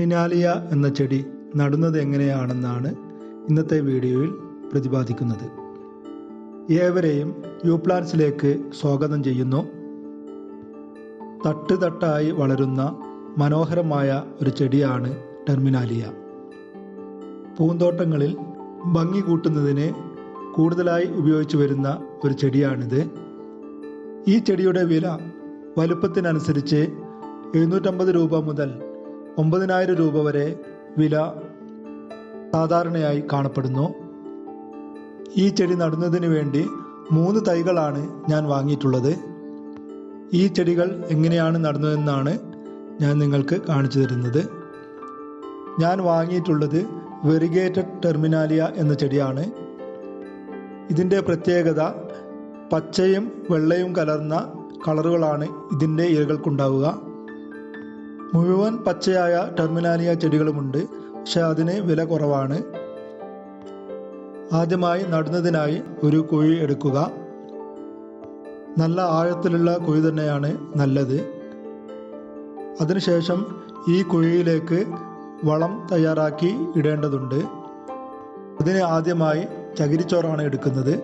മിനാലിയ എന്ന ചെടി നടുന്നത് എങ്ങനെയാണെന്നാണ് ഇന്നത്തെ വീഡിയോയിൽ പ്രതിപാദിക്കുന്നത്. ഏവരെയും യു സ്വാഗതം ചെയ്യുന്നു. തട്ട് തട്ടായി വളരുന്ന മനോഹരമായ ഒരു ചെടിയാണ് ടെർമിനാലിയ. പൂന്തോട്ടങ്ങളിൽ ഭംഗി കൂട്ടുന്നതിന് കൂടുതലായി ഉപയോഗിച്ചു വരുന്ന ഒരു ചെടിയാണിത്. ഈ ചെടിയുടെ വില വലുപ്പത്തിനനുസരിച്ച് എഴുന്നൂറ്റമ്പത് രൂപ മുതൽ ഒമ്പതിനായിരം രൂപ വരെ വില സാധാരണയായി കാണപ്പെടുന്നു. ഈ ചെടി നടുന്നതിന് വേണ്ടി മൂന്ന് തൈകളാണ് ഞാൻ വാങ്ങിയിട്ടുള്ളത്. ഈ ചെടികൾ എങ്ങനെയാണ് നടുന്നതെന്നാണ് ഞാൻ നിങ്ങൾക്ക് കാണിച്ചു തരുന്നത്. ഞാൻ വാങ്ങിയിട്ടുള്ളത് വെറിഗേറ്റഡ് ടെർമിനാലിയ എന്ന ചെടിയാണ്. ഇതിന്റെ പ്രത്യേകത പച്ചയും വെള്ളയും കലർന്ന കളറുകളാണ് ഇതിന്റെ ഇലകൾക്കുണ്ടാവുക. മുഴുവൻ പച്ചയായ ടെർമിനാലിയ ചെടികളുമുണ്ട്. പക്ഷെ അതിന് വില കുറവാണ്. ആദ്യമായി നടുന്നതിനായി ഒരു കുഴി എടുക്കുക. നല്ല ആഴത്തിലുള്ള കുഴി തന്നെയാണ് നല്ലത്. അതിനുശേഷം ഈ കുഴിയിലേക്ക് വളം തയ്യാറാക്കി ഇടേണ്ടതുണ്ട്. അതിന് ആദ്യമായി ചകിരിച്ചോറാണ് എടുക്കുന്നത്.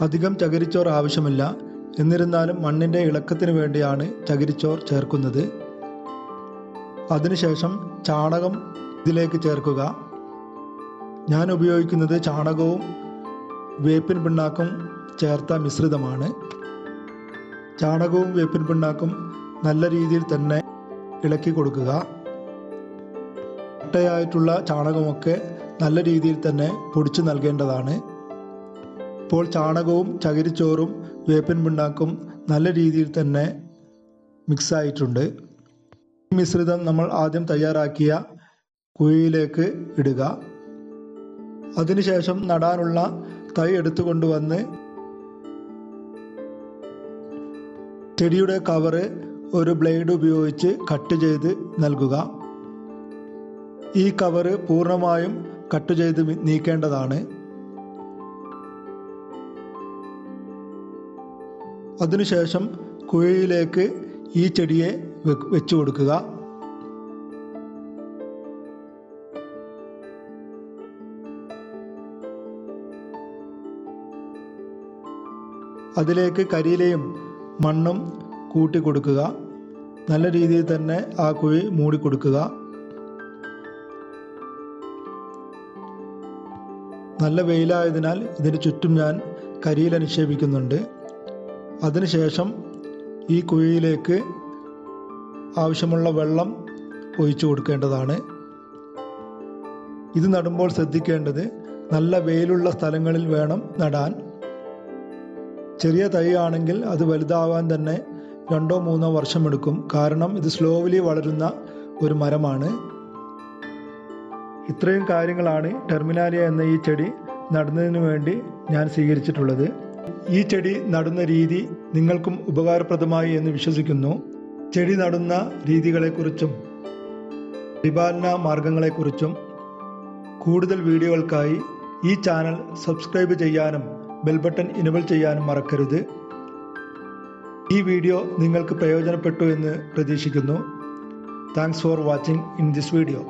അധികം ചകിരിച്ചോർ ആവശ്യമില്ല. എന്നിരുന്നാലും മണ്ണിന്റെ ഇളക്കത്തിന് വേണ്ടിയാണ് ചകിരിച്ചോർ ചേർക്കുന്നത്. അതിനുശേഷം ചാണകം ഇതിലേക്ക് ചേർക്കുക. ഞാൻ ഉപയോഗിക്കുന്നത് ചാണകവും വേപ്പിൻ പിണ്ണാക്കും ചേർത്ത മിശ്രിതമാണ്. ചാണകവും വേപ്പിൻ പിണ്ണാക്കും നല്ല രീതിയിൽ തന്നെ ഇളക്കി കൊടുക്കുക. കട്ടയായിട്ടുള്ള ചാണകമൊക്കെ നല്ല രീതിയിൽ തന്നെ പൊടിച്ചു നൽകേണ്ടതാണ്. ഇപ്പോൾ ചാണകവും ചകിരിച്ചോറും വേപ്പിൻ പിണ്ണാക്കും നല്ല രീതിയിൽ തന്നെ മിക്സ് ആയിട്ടുണ്ട് ഈ മിശ്രിതം നമ്മൾ ആദ്യം തയ്യാറാക്കിയ കുഴിയിലേക്ക് ഇടുക. അതിനുശേഷം നടാനുള്ള തൈ എടുത്തു കൊണ്ടുവന്ന് ചെടിയുടെ കവറ് ഒരു ബ്ലേഡ് ഉപയോഗിച്ച് കട്ട് ചെയ്ത് നൽകുക. ഈ കവറ് പൂർണമായും കട്ട് ചെയ്ത് നീക്കേണ്ടതാണ്. അതിനുശേഷം കുഴിയിലേക്ക് ഈ ചെടിയെ വെച്ചു കൊടുക്കുക. അതിലേക്ക് കരിയിലയും മണ്ണും കൂട്ടി കൊടുക്കുക. നല്ല രീതിയിൽ തന്നെ ആ കുഴി മൂടിക്കൊടുക്കുക നല്ല വെയിലായതിനാൽ ഇതിന് ചുറ്റും ഞാൻ കരിയില നിക്ഷേപിക്കുന്നുണ്ട്. അതിനുശേഷം ഈ കുഴിയിലേക്ക് ആവശ്യമുള്ള വെള്ളം ഒഴിച്ചു കൊടുക്കേണ്ടതാണ്. ഇത് നടുമ്പോൾ ശ്രദ്ധിക്കേണ്ടത് നല്ല വെയിലുള്ള സ്ഥലങ്ങളിൽ വേണം നടാൻ. ചെറിയ തൈ ആണെങ്കിൽ അത് വലുതാവാൻ തന്നെ രണ്ടോ മൂന്നോ വർഷമെടുക്കും. കാരണം ഇത് സ്ലോവലി വളരുന്ന ഒരു മരമാണ്. ഇത്രയും കാര്യങ്ങളാണ് ടെർമിനാലിയ എന്ന ഈ ചെടി നടുന്നതിന് വേണ്ടി ഞാൻ സ്വീകരിച്ചിട്ടുള്ളത്. ഈ ചെടി നടുന്ന രീതി നിങ്ങൾക്കും ഉപകാരപ്രദമായി എന്ന് വിശ്വസിക്കുന്നു. ചെടി നടുന്ന രീതികളെക്കുറിച്ചും പരിപാലന മാർഗങ്ങളെക്കുറിച്ചും കൂടുതൽ വീഡിയോകൾക്കായി ഈ ചാനൽ സബ്സ്ക്രൈബ് ചെയ്യാനും ബെൽബട്ടൺ ഇനബിൾ ചെയ്യാനും മറക്കരുത്. ഈ വീഡിയോ നിങ്ങൾക്ക് പ്രയോജനപ്പെട്ടു എന്ന് പ്രതീക്ഷിക്കുന്നു. Thanks for watching in this video